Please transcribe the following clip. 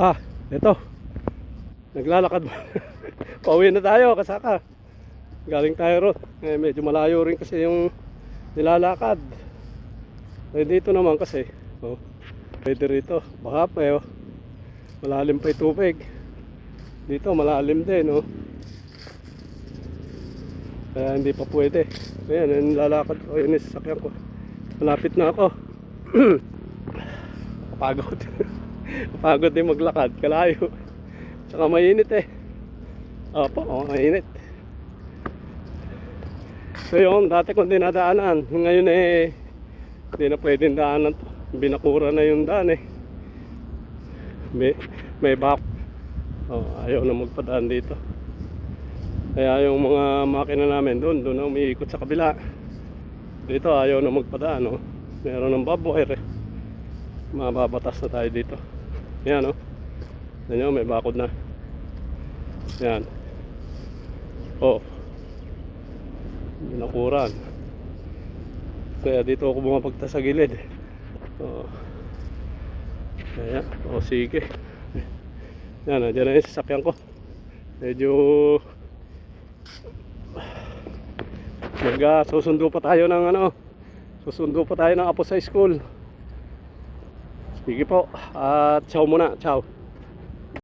Ah, ito. Naglalakad. Pauwi na tayo, kasaka. Galing tayo ron. Eh, medyo malayo rin kasi yung nilalakad. Eh, dito naman kasi, oh, pwede rito. Baka pa, oh. Malalim pa yung tubig. Dito, malalim din, oh. Kaya hindi pa pwede. Ayan, nilalakad ko. Yung sasakyan ko. Malapit na ako. Kapagod. Kapagod din maglakad. Kalayo. Tsaka mainit eh. Opo, oh, mainit. So yung dati kong dinadaanan. Ngayon eh, hindi na pwedeng daanan to. Binakura na yung daan eh. May, may back. Oh, ayaw na magpadaan dito. Kaya yung mga makina namin doon, doon na umiikot sa kabila. Dito ayaw na magpadaan, no? Meron ng barbwire eh. Mababatas na tayo dito. Yan, no? Yan yun, may bakod na. Yan. Oh. Binakuran. Kaya dito ako bumapagta sa gilid. Oh. Kaya, oh sige. Yan, nandiyan na yung sasakyan ko. Medyo mag susundo pa tayo ng ano susundo pa tayo ng apo sa school sige po. At ciao muna. Ciao